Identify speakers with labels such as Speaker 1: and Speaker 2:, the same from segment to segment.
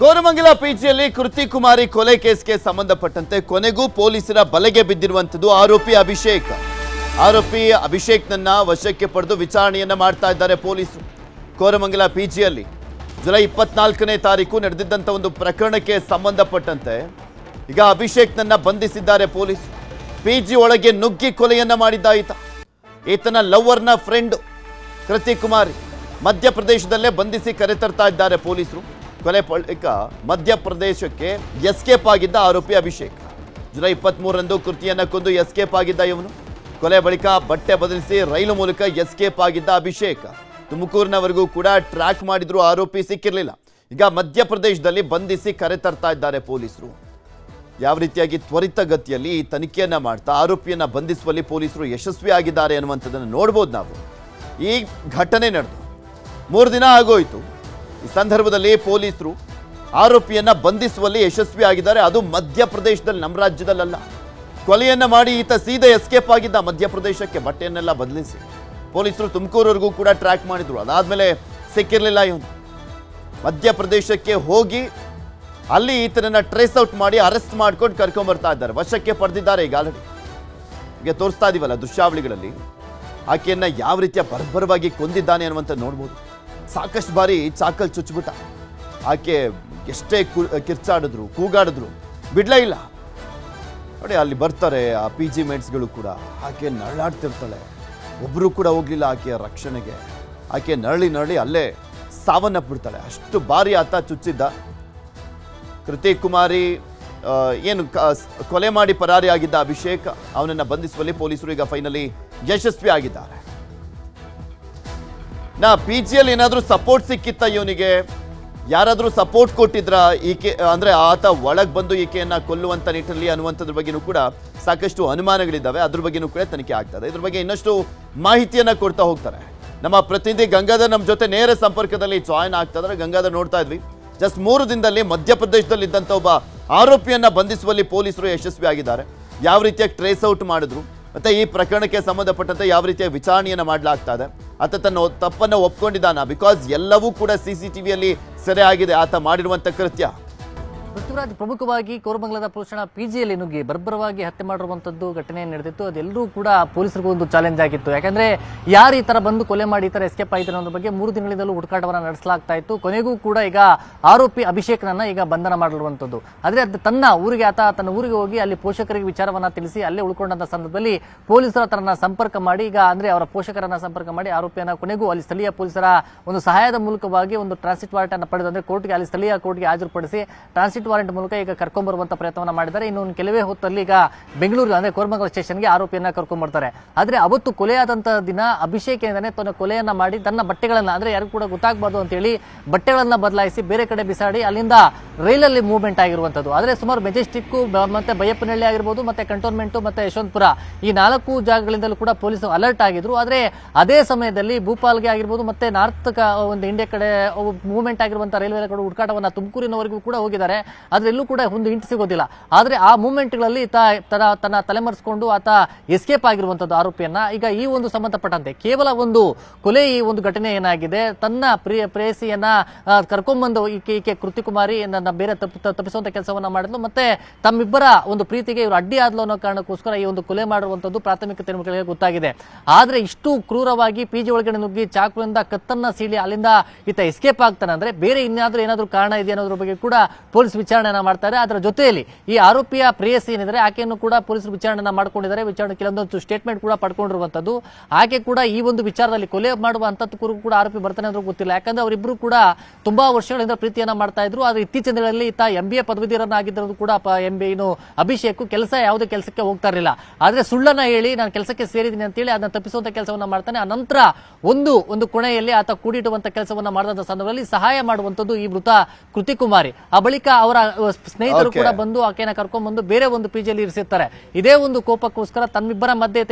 Speaker 1: ಕೋರಮಂಗಲ ಪಿಜಿಯಲ್ಲಿ ಕೃತಿ ಕುಮಾರಿ ಕೊಲೆ ಕೇಸ್ಗೆ ಸಂಬಂಧಪಟ್ಟಂತೆ ಕೊನೆಗೂ ಪೊಲೀಸರ ಬಲೆಗೆ ಬಿದ್ದಿರುವಂತದ್ದು ಆರೋಪಿ ಅಭಿಷೇಕ್. ಆರೋಪಿ ಅಭಿಷೇಕ್ನನ್ನ ವಶಕ್ಕೆ ಪಡೆದು ವಿಚಾರಣೆಯನ್ನ ಮಾಡ್ತಾ ಇದ್ದಾರೆ ಪೊಲೀಸರು. ಕೋರಮಂಗಲ ಪಿಜಿಯಲ್ಲಿ ಜುಲೈ ಇಪ್ಪತ್ನಾಲ್ಕನೇ ತಾರೀಕು ನಡೆದಿದ್ದಂಥ ಒಂದು ಪ್ರಕರಣಕ್ಕೆ ಸಂಬಂಧಪಟ್ಟಂತೆ ಈಗ ಅಭಿಷೇಕ್ನನ್ನ ಬಂಧಿಸಿದ್ದಾರೆ ಪೊಲೀಸ್ ಪಿಜಿ ಒಳಗೆ ನುಗ್ಗಿ ಕೊಲೆಯನ್ನ ಮಾಡಿದ್ದ ಈತ. ಈತನ ಲವ್ವರ್ನ ಫ್ರೆಂಡ್ ಕೃತಿ ಕುಮಾರಿ ಮಧ್ಯಪ್ರದೇಶದಲ್ಲೇ ಬಂಧಿಸಿ ಕರೆತರ್ತಾ ಇದ್ದಾರೆ ಪೊಲೀಸರು. ಕೊಲೆ ಬಳಿಕ ಮಧ್ಯಪ್ರದೇಶಕ್ಕೆ ಎಸ್ಕೇಪ್ ಆಗಿದ್ದ ಆರೋಪಿ ಅಭಿಷೇಕ್. ಜುಲೈ ಇಪ್ಪತ್ತ್ಮೂರರಂದು ಕೃತಿಯನ್ನು ಕೊಂದು ಎಸ್ಕೇಪ್ ಆಗಿದ್ದ ಇವನು. ಕೊಲೆ ಬಳಿಕ ಬಟ್ಟೆ ಬದಲಿಸಿ ರೈಲು ಮೂಲಕ ಎಸ್ಕೇಪ್ ಆಗಿದ್ದ ಅಭಿಷೇಕ್. ತುಮಕೂರಿನವರೆಗೂ ಕೂಡ ಟ್ರ್ಯಾಕ್ ಮಾಡಿದ್ರು ಆರೋಪಿ ಸಿಕ್ಕಿರಲಿಲ್ಲ. ಈಗ ಮಧ್ಯಪ್ರದೇಶದಲ್ಲಿ ಬಂಧಿಸಿ ಕರೆ ತರ್ತಾ ಇದ್ದಾರೆ ಪೊಲೀಸರು. ಯಾವ ರೀತಿಯಾಗಿ ತ್ವರಿತಗತಿಯಲ್ಲಿ ಈ ತನಿಖೆಯನ್ನು ಮಾಡ್ತಾ ಆರೋಪಿಯನ್ನು ಬಂಧಿಸುವಲ್ಲಿ ಪೊಲೀಸರು ಯಶಸ್ವಿ ಆಗಿದ್ದಾರೆ ಅನ್ನುವಂಥದ್ದನ್ನು ನೋಡ್ಬೋದು ನಾವು. ಈ ಘಟನೆ ನಡೆದು ಮೂರು ದಿನ ಆಗೋಯ್ತು. ಈ ಸಂದರ್ಭದಲ್ಲಿ ಪೊಲೀಸರು ಆರೋಪಿಯನ್ನ ಬಂಧಿಸುವಲ್ಲಿ ಯಶಸ್ವಿ ಆಗಿದ್ದಾರೆ. ಅದು ಮಧ್ಯಪ್ರದೇಶದಲ್ಲಿ, ನಮ್ಮ ರಾಜ್ಯದಲ್ಲ ಕೊಲೆಯನ್ನ ಮಾಡಿ ಈತ ಸೀದಾ ಎಸ್ಕೇಪ್ ಆಗಿದ್ದ ಮಧ್ಯಪ್ರದೇಶಕ್ಕೆ ಬಟ್ಟೆಯನ್ನೆಲ್ಲ ಬದಲಿಸಿ. ಪೊಲೀಸರು ತುಮಕೂರವರೆಗೂ ಕೂಡ ಟ್ರ್ಯಾಕ್ ಮಾಡಿದ್ರು. ಅದಾದ್ಮೇಲೆ ಸಿಕ್ಕಿರಲಿಲ್ಲ ಇವನು. ಮಧ್ಯಪ್ರದೇಶಕ್ಕೆ ಹೋಗಿ ಅಲ್ಲಿ ಈತನನ್ನ ಟ್ರೇಸ್ ಔಟ್ ಮಾಡಿ ಅರೆಸ್ಟ್ ಮಾಡ್ಕೊಂಡು ಕರ್ಕೊಂಡ್ಬರ್ತಾ ಇದ್ದಾರೆ. ವಶಕ್ಕೆ ಪಡೆದಿದ್ದಾರೆ ಈಗ ಆಲ್ರೆಡಿ ಈಗ ತೋರಿಸ್ತಾ ಇದೀವಲ್ಲ ದೃಶ್ಯಾವಳಿಗಳಲ್ಲಿ. ಆಕೆಯನ್ನ ಯಾವ ರೀತಿಯ ಬರ್ಬರವಾಗಿ ಕೊಂದಿದ್ದಾನೆ ಅನ್ನುವಂತ ನೋಡ್ಬೋದು. ಸಾಕಷ್ಟು ಬಾರಿ ಚಾಕಲ್ ಚುಚ್ಚಿಬಿಟ್ಟ. ಆಕೆ ಎಷ್ಟೇ ಕು, ಕಿರ್ಚಾಡಿದ್ರು, ಕೂಗಾಡಿದ್ರು, ಬಿಡಲೇ ಇಲ್ಲ. ನೋಡಿ, ಅಲ್ಲಿ ಬರ್ತಾರೆ ಆ ಪಿ ಜಿ ಮೇಟ್ಸ್ಗಳು ಕೂಡ. ಆಕೆ ನರಳಾಡ್ತಿರ್ತಾಳೆ. ಒಬ್ಬರು ಕೂಡ ಹೋಗ್ಲಿಲ್ಲ ಆಕೆಯ ರಕ್ಷಣೆಗೆ. ಆಕೆ ನರಳಿ ನರಳಿ ಅಲ್ಲೇ ಸಾವನ್ನಪ್ಪಿಡ್ತಾಳೆ ಅಷ್ಟು ಬಾರಿ ಆತ ಚುಚ್ಚಿದ್ದ. ಕೃತಿ ಕುಮಾರಿ ಏನು ಕೊಲೆ ಮಾಡಿ ಪರಾರಿಯಾಗಿದ್ದ ಅಭಿಷೇಕ್, ಅವನನ್ನು ಬಂಧಿಸುವಲ್ಲಿ ಪೊಲೀಸರು ಈಗ ಫೈನಲಿ ಯಶಸ್ವಿ ಆಗಿದ್ದಾರೆ ನಾ ಪಿ ಜಿಯಲ್ಲಿ ಏನಾದರೂ ಸಪೋರ್ಟ್ ಸಿಕ್ಕಿತ್ತ ಇವನಿಗೆ? ಯಾರಾದರೂ ಸಪೋರ್ಟ್ ಕೊಟ್ಟಿದ್ರ ಈಕೆ, ಅಂದರೆ ಆತ ಒಳಗೆ ಬಂದು ಈಕೆಯನ್ನು ಕೊಲ್ಲುವಂಥ ನಿಟ್ಟಿನಲ್ಲಿ ಅನ್ನುವಂಥದ್ರ ಬಗ್ಗೆನೂ ಕೂಡ ಸಾಕಷ್ಟು ಅನುಮಾನಗಳಿದ್ದಾವೆ. ಅದ್ರ ಬಗ್ಗೆನೂ ಕೂಡ ತನಿಖೆ ಆಗ್ತದೆ ಇದ್ರ ಬಗ್ಗೆ ಇನ್ನಷ್ಟು ಮಾಹಿತಿಯನ್ನು ಕೊಡ್ತಾ ಹೋಗ್ತಾರೆ. ನಮ್ಮ ಪ್ರತಿನಿಧಿ ಗಂಗಾಧರ್ ನಮ್ಮ ಜೊತೆ ನೇರ ಸಂಪರ್ಕದಲ್ಲಿ ಜಾಯಿನ್ ಆಗ್ತಾ ಗಂಗಾಧರ್ ನೋಡ್ತಾ ಇದ್ವಿ. ಜಸ್ಟ್ ಮೂರು ದಿನದಲ್ಲಿ ಮಧ್ಯಪ್ರದೇಶದಲ್ಲಿ ಇದ್ದಂಥ ಒಬ್ಬ ಆರೋಪಿಯನ್ನು ಬಂಧಿಸುವಲ್ಲಿ ಪೊಲೀಸರು ಯಶಸ್ವಿ ಆಗಿದ್ದಾರೆ ಯಾವ ರೀತಿಯಾಗಿ ಟ್ರೇಸ್ ಔಟ್ ಮಾಡಿದ್ರು? ಮತ್ತೆ ಈ ಪ್ರಕರಣಕ್ಕೆ ಸಂಬಂಧಪಟ್ಟಂತೆ ಯಾವ ರೀತಿಯ ವಿಚಾರಣೆಯನ್ನು ಮಾಡಲಾಗ್ತಾ ಇದೆ? ಆತ ತನ್ನ ತಪ್ಪನ್ನು ಒಪ್ಕೊಂಡಿದ್ದಾನ? ಬಿಕಾಸ್ ಎಲ್ಲವೂ ಕೂಡ ಸಿ ಸಿ ಟಿವಿಯಲ್ಲಿ ಸೆರೆ ಆಗಿದೆ. ಆತ ಮಾಡಿರುವಂತ ಕೃತ್ಯ.
Speaker 2: ಪೃಥ್ವಿರಾಜ್ ಪ್ರಮುಖವಾಗಿ ಕೋರಮಂಗಲದ ಪೋಷಣ ಪಿಜಿಯಲ್ಲಿ ನುಗ್ಗಿ ಬರ್ಬರವಾಗಿ ಹತ್ಯೆ ಮಾಡಿರುವಂತದ್ದು ಘಟನೆ ನಡೆದಿತ್ತು. ಅದೆಲ್ಲರೂ ಕೂಡ ಪೊಲೀಸರಿಗೂ ಒಂದು ಚಾಲೆಂಜ್ ಆಗಿತ್ತು. ಯಾಕಂದ್ರೆ ಯಾರು ಈ ತರ ಬಂದು ಕೊಲೆ ಮಾಡಿ ಈ ತರ ಎಸ್ಕೇಪ್ ಆಯಿತು ಅನ್ನೋದ್ರ ಬಗ್ಗೆ ಮೂರು ದಿನಗಳಿಂದಲೂ ಹುಡುಕಾಟವನ್ನು ನಡೆಸಲಾಗ್ತಾ ಇತ್ತು. ಕೊನೆಗೂ ಕೂಡ ಈಗ ಆರೋಪಿ ಅಭಿಷೇಕ್ನನ್ನ ಈಗ ಬಂಧನ ಮಾಡಿರುವಂತದ್ದು. ಆದ್ರೆ ಅದು ತನ್ನ ಊರಿಗೆ, ಆತ ತನ್ನ ಊರಿಗೆ ಹೋಗಿ ಅಲ್ಲಿ ಪೋಷಕರಿಗೆ ವಿಚಾರವನ್ನ ತಿಳಿಸಿ ಅಲ್ಲೇ ಉಳ್ಕೊಂಡಂತ ಸಂದರ್ಭದಲ್ಲಿ ಪೊಲೀಸರ ತನ್ನ ಸಂಪರ್ಕ ಮಾಡಿ, ಈಗ ಅಂದ್ರೆ ಅವರ ಪೋಷಕರನ್ನ ಸಂಪರ್ಕ ಮಾಡಿ ಆರೋಪಿಯನ್ನ ಕೊನೆಗೂ ಅಲ್ಲಿ ಸ್ಥಳೀಯ ಪೊಲೀಸರ ಒಂದು ಸಹಾಯದ ಮೂಲಕವಾಗಿ ಒಂದು ಟ್ರಾನ್ಸಿಟ್ ವಾರ್ಟ್ ಅನ್ನು ಪಡೆದು ಅಂದ್ರೆ ಕೋರ್ಟ್ಗೆ ಅಲ್ಲಿ ಸ್ಥಳೀಯ ಕೋರ್ಟ್ಗೆ ಹಾಜರುಪಡಿಸಿ ಟ್ರಾನ್ಸಿಟ್ ವಾರೆಂಟ್ ಮೂಲಕ ಈಗ ಕರ್ಕೊಂಡ್ಬರುವಂತ ಪ್ರಯತ್ನವನ್ನ ಮಾಡಿದ್ದಾರೆ. ಇನ್ನು ಕೆಲವೇ ಹೊತ್ತಲ್ಲಿ ಈಗ ಬೆಂಗಳೂರು ಅಂದ್ರೆ ಕೋರ್ಮಂಗಲ ಸ್ಟೇಷನ್ಗೆ ಆರೋಪಿಯನ್ನ ಕರ್ಕೊಂಡ್ಬರ್ತಾರೆ ಆದ್ರೆ ಅವತ್ತು ಕೊಲೆಯಾದಂತ ದಿನ ಅಭಿಷೇಕ್ ಏನಂದ್ರೆ ತನ್ನ ಕೊಲೆಯನ್ನ ಮಾಡಿ ತನ್ನ ಬಟ್ಟೆಗಳನ್ನ ಅಂದ್ರೆ ಯಾರಿಗೂ ಕೂಡ ಗೊತ್ತಾಗಬಾರ್ದು ಅಂತ ಹೇಳಿ ಬಟ್ಟೆಗಳನ್ನ ಬದಲಾಯಿಸಿ ಬೇರೆ ಕಡೆ ಬಿಸಾಡಿ ಅಲ್ಲಿಂದ ರೈಲಲ್ಲಿ ಮೂವ್ಮೆಂಟ್ ಆಗಿರುವಂತದ್ದು. ಆದ್ರೆ ಸುಮಾರು ಮೆಜೆಸ್ಟಿಕ್ ಮತ್ತೆ ಬೈಯಪ್ಪನಹಳ್ಳಿ ಆಗಿರ್ಬೋದು, ಮತ್ತೆ ಕಂಟೋನ್ಮೆಂಟ್, ಮತ್ತೆ ಯಶವಂತಪುರ ಈ ನಾಲ್ಕು ಜಾಗಗಳಿಂದಲೂ ಕೂಡ ಪೊಲೀಸರು ಅಲರ್ಟ್ ಆಗಿದ್ರು. ಆದ್ರೆ ಅದೇ ಸಮಯದಲ್ಲಿ ಭೂಪಾಲ್ಗೆ ಆಗಿರ್ಬೋದು, ಮತ್ತೆ ನಾರ್ತ್ ಒಂದು ಇಂಡಿಯಾ ಕಡೆ ಮೂವ್ಮೆಂಟ್ ಆಗಿರುವಂತಹ ರೈಲ್ವೆ ಕಡೆ ಹುಡುಕಾಟವನ್ನ ತುಮಕೂರಿನವರೆಗೂ ಕೂಡ ಹೋಗಿದ್ದಾರೆ. ಆದ್ರೆ ಎಲ್ಲೂ ಕೂಡ ಒಂದು ಇಂಟ್ ಸಿಗೋದಿಲ್ಲ. ಆದರೆ ಆ ಮೂಮೆಂಟ್ಗಳಲ್ಲಿ ತನ್ನ ತಲೆಮರೆಸಿಕೊಂಡು ಆತ ಎಸ್ಕೇಪ್ ಆಗಿರುವಂಥದ್ದು ಆರೋಪಿಯನ್ನ. ಈಗ ಈ ಒಂದು ಸಂಬಂಧಪಟ್ಟಂತೆ ಕೇವಲ ಒಂದು ಕೊಲೆ ಈ ಒಂದು ಘಟನೆ ಏನಾಗಿದೆ? ತನ್ನ ಪ್ರಿಯ, ಪ್ರೇಯಸಿಯನ್ನ ಕರ್ಕೊಂಬಂದು ಈಕೆ ಈಕೆ ಕೃತಿ ಕುಮಾರಿ ನನ್ನ ಬೇರೆ ತಪ್ಪು ತಪ್ಪಿಸುವಂತ ಕೆಲಸವನ್ನ ಮಾಡಿದ್ಲು. ಮತ್ತೆ ತಮ್ಮಿಬ್ಬರ ಒಂದು ಪ್ರೀತಿಗೆ ಇವರು ಅಡ್ಡಿ ಆದ್ಲು ಅನ್ನೋ ಕಾರಣಕ್ಕೋಸ್ಕರ ಈ ಒಂದು ಕೊಲೆ ಮಾಡುವಂಥದ್ದು ಪ್ರಾಥಮಿಕ ತನಿಖೆಗಳಿಗೆ ಗೊತ್ತಾಗಿದೆ. ಆದರೆ ಇಷ್ಟು ಕ್ರೂರವಾಗಿ ಪಿಜಿ ಒಳಗಡೆ ನುಗ್ಗಿ ಚಾಕುವಿಂದ ಕತ್ತನ್ನ ಸೀಳಿ ಅಲ್ಲಿಂದ ಈತ ಎಸ್ಕೇಪ್ ಆಗ್ತಾನೆ ಅಂದ್ರೆ ಬೇರೆ ಇನ್ನಾದ್ರೂ ಏನಾದ್ರೂ ಕಾರಣ ಇದೆ ಅನ್ನೋದ್ರ ಬಗ್ಗೆ ಕೂಡ ಪೊಲೀಸ್ ವಿಚಾರಣೆಯನ್ನ ಮಾಡ್ತಾರೆ. ಅದರ ಜೊತೆಯಲ್ಲಿ ಈ ಆರೋಪಿಯ ಪ್ರೇಯಸ್ ಏನಿದ್ರೆ ಆಕೆಯನ್ನು ಕೂಡ ಪೊಲೀಸರು ವಿಚಾರಣೆ ಮಾಡ್ಕೊಂಡಿದ್ದಾರೆ. ವಿಚಾರಣೆ ಕೆಲವೊಂದು ಸ್ಟೇಟ್ಮೆಂಟ್ ಕೂಡ ಪಡ್ಕೊಂಡಿರುವಂತದ್ದು ಆಕೆ ಕೂಡ ಈ ಒಂದು ವಿಚಾರದಲ್ಲಿ ಕೊಲೆ ಮಾಡುವ ಕೂಡ ಆರೋಪಿ ಬರ್ತಾನೆ ಅಂದ್ರೆ ಗೊತ್ತಿಲ್ಲ. ಯಾಕಂದ್ರೆ ಅವರಿಬ್ಬರು ಕೂಡ ತುಂಬಾ ವರ್ಷಗಳಿಂದ ಪ್ರೀತಿಯನ್ನ ಮಾಡ್ತಾ ಇದ್ರು. ಆದ್ರೆ ಇತ್ತೀಚಿನ ದಿನಗಳಲ್ಲಿ ಈತ ಎಂ ಬಿ ಎ ಪದವೀಧರನಾಗಿದ್ದರೂ ಕೂಡ ಎಂ ಬಿ ಏನು ಅಭಿಷೇಕ್ ಕೆಲಸ ಯಾವುದೇ ಕೆಲಸಕ್ಕೆ ಹೋಗ್ತಾ ಇರಲಿಲ್ಲ. ಆದ್ರೆ ಸುಳ್ಳನ್ನ ಹೇಳಿ ನಾನು ಕೆಲಸಕ್ಕೆ ಸೇರಿದ್ದೀನಿ ಅಂತೇಳಿ ಅದನ್ನ ತಪ್ಪಿಸುವಂತ ಕೆಲಸವನ್ನ ಮಾಡ್ತಾನೆ. ಆ ನಂತರ ಒಂದು ಒಂದು ಕೊನೆಯಲ್ಲಿ ಆತ ಕೂಡಿಡುವಂತ ಕೆಲಸವನ್ನ ಮಾಡಿದಂತ ಸಂದರ್ಭದಲ್ಲಿ ಸಹಾಯ ಮಾಡುವಂತದ್ದು ಈ ಮೃತ ಕೃತಿಕುಮಾರಿ. ಆ ಬಳಿಕ ಅವರ ಸ್ನೇಹಿತರು ಕೂಡ ಬಂದು ಆಕೆನ ಕರ್ಕೊಂಡ್ ಬಂದು ಬೇರೆ ಒಂದು ಪಿಜಿಯಲ್ಲಿ ಇರಿಸಿರ್ತಾರೆ. ಇದೇ ಒಂದು ಕೋಪಕ್ಕೋಸ್ಕರ ತಮ್ಮಿಬ್ಬರ ಮಧ್ಯೆ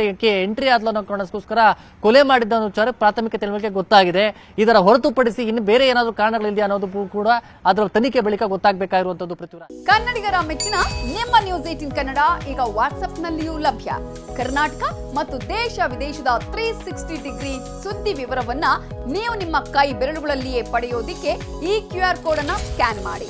Speaker 2: ಎಂಟ್ರಿ ಆದ್ಲು ಅನ್ನೋ ಕಾರಣಕ್ಕೋಸ್ಕರ ಕೊಲೆ ಮಾಡಿದ್ದ ವಿಚಾರ ಪ್ರಾಥಮಿಕ ತಿಳುವಳಿಕೆ ಗೊತ್ತಾಗಿದೆ. ಇದರ ಹೊರತುಪಡಿಸಿ ಇನ್ನು ಬೇರೆ ಏನಾದರೂ ಕಾರಣಗಳಿದೆಯಾ ಅನ್ನೋದು ಕೂಡ ಅದರ ತನಿಖೆ ಬಳಿಕ ಗೊತ್ತಾಗಬೇಕಾಗಿರುವಂತದ್ದು ಪೃಥ್ವಿರಾಜ್.
Speaker 3: ಕನ್ನಡಿಗರ ಮೆಚ್ಚಿನ ನಿಮ್ಮ ನ್ಯೂಸ್ ಏಟಿನ್ ಕನ್ನಡ ಈಗ ವಾಟ್ಸ್ಆಪ್ನಲ್ಲಿಯೂ ಲಭ್ಯ. ಕರ್ನಾಟಕ ಮತ್ತು ದೇಶ ವಿದೇಶದ ತ್ರೀ ಸಿಕ್ಸ್ಟಿ ಡಿಗ್ರಿ ಸುದ್ದಿ ವಿವರವನ್ನ ನೀವು ನಿಮ್ಮ ಕೈ ಬೆರಳುಗಳಲ್ಲಿಯೇ ಪಡೆಯೋದಿಕ್ಕೆ ಈ ಕ್ಯೂ ಆರ್ ಕೋಡ್ ಅನ್ನ ಸ್ಕ್ಯಾನ್ ಮಾಡಿ.